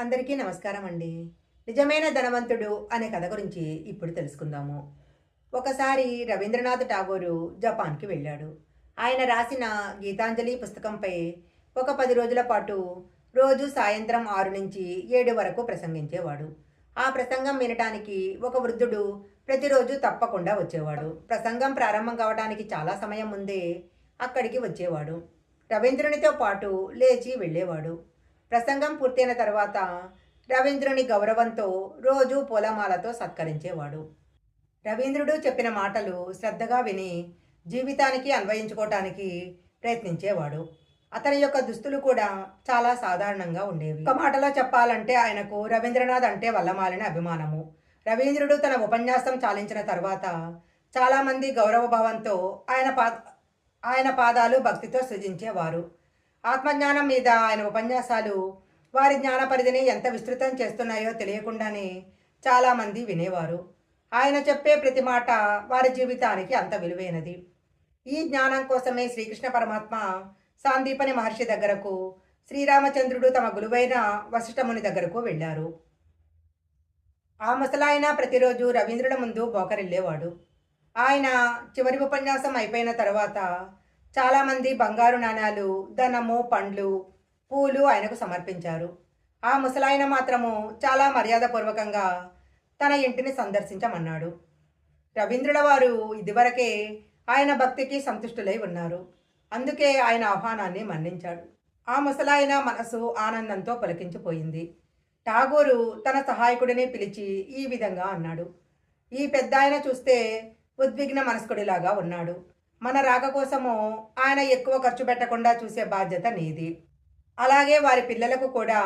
అందరికీ నమస్కారం అండి. నిజమైన ధనవంతుడు అనే కథ గురించి ఇప్పుడు తెలుసుకుందాము. ఒకసారి రవీంద్రనాథ్ ఠాగూరు జపాన్కి వెళ్ళాడు. ఆయన రాసిన గీతాంజలి పుస్తకంపై ఒక పది రోజుల పాటు రోజు సాయంత్రం ఆరు నుంచి ఏడు వరకు ప్రసంగించేవాడు. ఆ ప్రసంగం వినటానికి ఒక వృద్ధుడు ప్రతిరోజు తప్పకుండా వచ్చేవాడు. ప్రసంగం ప్రారంభం కావడానికి చాలా సమయం ముందే అక్కడికి వచ్చేవాడు. రవీంద్రునితో పాటు లేచి వెళ్ళేవాడు. ప్రసంగం పూర్తయిన తర్వాత రవీంద్రుని గౌరవంతో రోజు పూలమాలతో సత్కరించేవాడు. రవీంద్రుడు చెప్పిన మాటలు శ్రద్ధగా విని జీవితానికి అన్వయించుకోవటానికి ప్రయత్నించేవాడు. అతని యొక్క దుస్తులు కూడా చాలా సాధారణంగా ఉండేవి. ఒక మాటలో చెప్పాలంటే ఆయనకు రవీంద్రనాథ్ అంటే వల్లమాలిన అభిమానము. రవీంద్రుడు తన ఉపన్యాసం చాలించిన తర్వాత చాలామంది గౌరవభావంతో ఆయన పా ఆయన పాదాలు భక్తితో సృజించేవారు. ఆత్మజ్ఞానం మీద ఆయన ఉపన్యాసాలు వారి జ్ఞాన పరిధిని ఎంత విస్తృతం చేస్తున్నాయో తెలియకుండానే చాలామంది వినేవారు. ఆయన చెప్పే ప్రతి మాట వారి జీవితానికి అంత విలువైనది. ఈ జ్ఞానం కోసమే శ్రీకృష్ణ పరమాత్మ సాందీపని మహర్షి దగ్గరకు శ్రీరామచంద్రుడు తమ గురువైన వశిష్ఠముని దగ్గరకు వెళ్ళారు. ఆ ముసలాయన ప్రతిరోజు రవీంద్రుల ముందు బోకరిల్లేవాడు. ఆయన చివరి ఉపన్యాసం అయిపోయిన తర్వాత చాలామంది బంగారు నాణాలు ధనము పండ్లు పూలు ఆయనకు సమర్పించారు. ఆ ముసలాయన మాత్రము చాలా మర్యాదపూర్వకంగా తన ఇంటిని సందర్శించమన్నాడు. రవీంద్రుల వారు ఇదివరకే ఆయన భక్తికి సంతుష్టులై ఉన్నారు. అందుకే ఆయన ఆహ్వానాన్ని మన్నించాడు. ఆ ముసలాయన మనసు ఆనందంతో పలికించిపోయింది. ఠాగూరు తన సహాయకుడిని పిలిచి ఈ విధంగా అన్నాడు. ఈ పెద్ద ఆయన చూస్తే ఉద్విగ్న మనస్కుడిలాగా ఉన్నాడు. మన రాక కోసము ఆయన ఎక్కువ ఖర్చు పెట్టకుండా చూసే బాధ్యత నీది. అలాగే వారి పిల్లలకు కూడా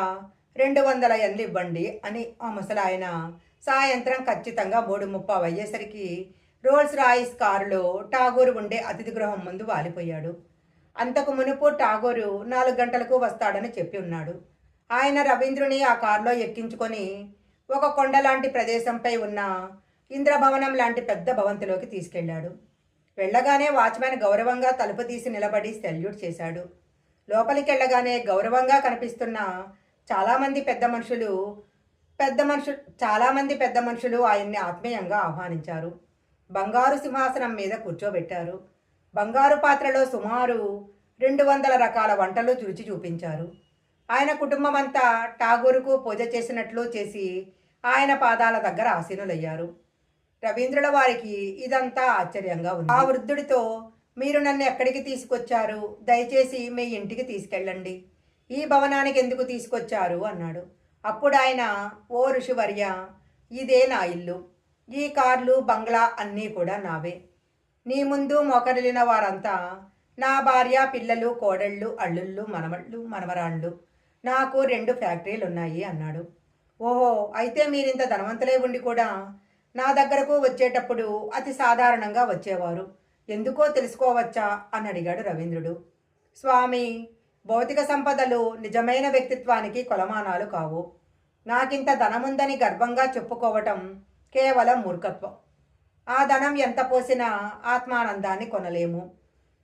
రెండు వందల ఎండ్లు ఇవ్వండి అని ఆ ముసలాయన సాయంత్రం ఖచ్చితంగా మూడు ముప్పావు అయ్యేసరికి రోల్స్ రాయిస్ కారులో టాగోరు ఉండే అతిథి గృహం ముందు వాలిపోయాడు. అంతకు మునుపు ఠాగూరు నాలుగు గంటలకు వస్తాడని చెప్పి ఉన్నాడు. ఆయన రవీంద్రుని ఆ కారులో ఎక్కించుకొని ఒక కొండ లాంటి ప్రదేశంపై ఉన్న ఇంద్రభవనం లాంటి పెద్ద భవంతిలోకి తీసుకెళ్ళాడు. వెళ్ళగానే వాచ్మ్యాన్ గౌరవంగా తలుపు తీసి నిలబడి సెల్యూట్ చేశాడు. లోపలికి వెళ్ళగానే గౌరవంగా కనిపిస్తున్న చాలామంది పెద్ద మనుషులు పెద్ద మనుషులు చాలామంది పెద్ద మనుషులు ఆయన్ని ఆత్మీయంగా ఆహ్వానించారు. బంగారు సింహాసనం మీద కూర్చోబెట్టారు. బంగారు పాత్రలో సుమారు రెండు వందల రకాల వంటలు రుచి చూపించారు. ఆయన కుటుంబం అంతా ఠాగూరుకు పూజ చేసినట్లు చేసి ఆయన పాదాల దగ్గర ఆసీనులయ్యారు. రవీంద్రుల వారికి ఇదంతా ఆశ్చర్యంగా ఉంది. ఆ వృద్ధుడితో మీరు నన్ను ఎక్కడికి తీసుకొచ్చారు? దయచేసి మీ ఇంటికి తీసుకెళ్ళండి. ఈ భవనానికి ఎందుకు తీసుకొచ్చారు? అన్నాడు. అప్పుడు ఆయన ఓ ఋషివర్య ఇదే నా ఇల్లు. ఈ కార్లు బంగ్లా అన్నీ కూడా నావే. నీ ముందు మోకరిల్లిన వారంతా నా భార్య పిల్లలు కోడళ్ళు అల్లుళ్ళు మనమళ్ళు మనమరాళ్ళు నాకు రెండు ఫ్యాక్టరీలు ఉన్నాయి అన్నాడు. ఓహో అయితే మీరింత ధనవంతులై ఉండి కూడా నా దగ్గరకు వచ్చేటప్పుడు అతి సాధారణంగా వచ్చేవారు. ఎందుకో తెలుసుకోవచ్చా? అని అడిగాడు రవీంద్రుడు. స్వామి భౌతిక సంపదలు నిజమైన వ్యక్తిత్వానికి కొలమానాలు కావు. నాకింత ధనముందని గర్వంగా చెప్పుకోవటం కేవలం మూర్ఖత్వం. ఆ ధనం ఎంత పోసినా ఆత్మానందాన్ని కొనలేము.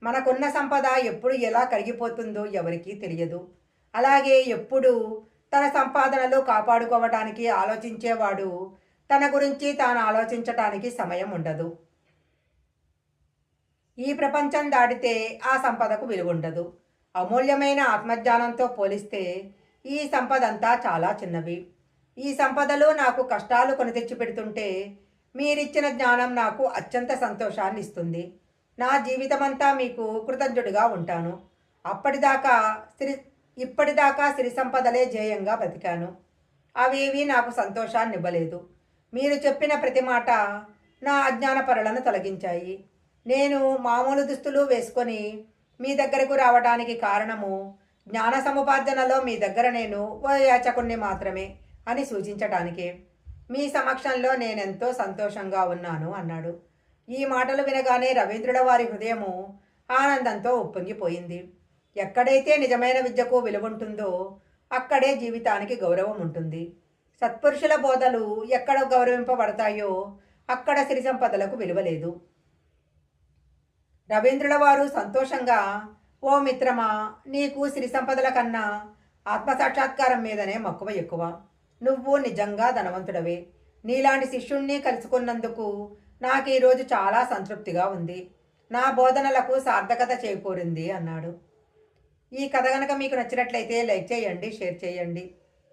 మనకున్న సంపద ఎప్పుడు ఎలా కరిగిపోతుందో ఎవరికీ తెలియదు. అలాగే ఎప్పుడు తన సంపాదనలు కాపాడుకోవటానికి ఆలోచించేవాడు తన గురించి తాను ఆలోచించటానికి సమయం ఉండదు. ఈ ప్రపంచం దాటితే ఆ సంపదకు విలుగుండదు. అమూల్యమైన ఆత్మజ్ఞానంతో పోలిస్తే ఈ సంపదంతా చాలా చిన్నవి. ఈ సంపదలు నాకు కష్టాలు కొని తెచ్చి పెడుతుంటే మీరిచ్చిన జ్ఞానం నాకు అత్యంత సంతోషాన్ని ఇస్తుంది నా జీవితమంతా మీకు కృతజ్ఞుడిగా ఉంటాను. అప్పటిదాకా సిరి ఇప్పటిదాకా సిరి సంపదలే జేయంగా బతికాను అవేవి నాకు సంతోషాన్ని ఇవ్వలేదు మీరు చెప్పిన ప్రతి మాట నా అజ్ఞాన పరులను తొలగించాయి. నేను మామూలు దుస్తులు వేసుకొని మీ దగ్గరకు రావడానికి కారణము జ్ఞాన సముపార్జనలో మీ దగ్గర నేను ఓ యాచకుణ్ణి మాత్రమే అని సూచించటానికే. మీ సమక్షంలో నేనెంతో సంతోషంగా ఉన్నాను అన్నాడు. ఈ మాటలు వినగానే రవీంద్రుల వారి హృదయము ఆనందంతో ఉప్పొంగిపోయింది. ఎక్కడైతే నిజమైన విద్యకు విలువ ఉంటుందో అక్కడే జీవితానికి గౌరవం ఉంటుంది సత్పురుషుల బోధలు ఎక్కడ గౌరవింపబడతాయో అక్కడ సిరి సంపదలకు విలువ లేదు. రవీంద్రుల వారు సంతోషంగా ఓ మిత్రమా నీకు సిరి సంపదల కన్నా ఆత్మసాక్షాత్కారం మీదనే మక్కువ ఎక్కువ. నువ్వు నిజంగా ధనవంతుడవే. నీలాంటి శిష్యుణ్ణి కలుసుకున్నందుకు నాకు ఈరోజు చాలా సంతృప్తిగా ఉంది. నా బోధనలకు సార్థకత చేకూరింది అన్నాడు. ఈ కథ కనుక మీకు నచ్చినట్లయితే లైక్ చేయండి షేర్ చేయండి.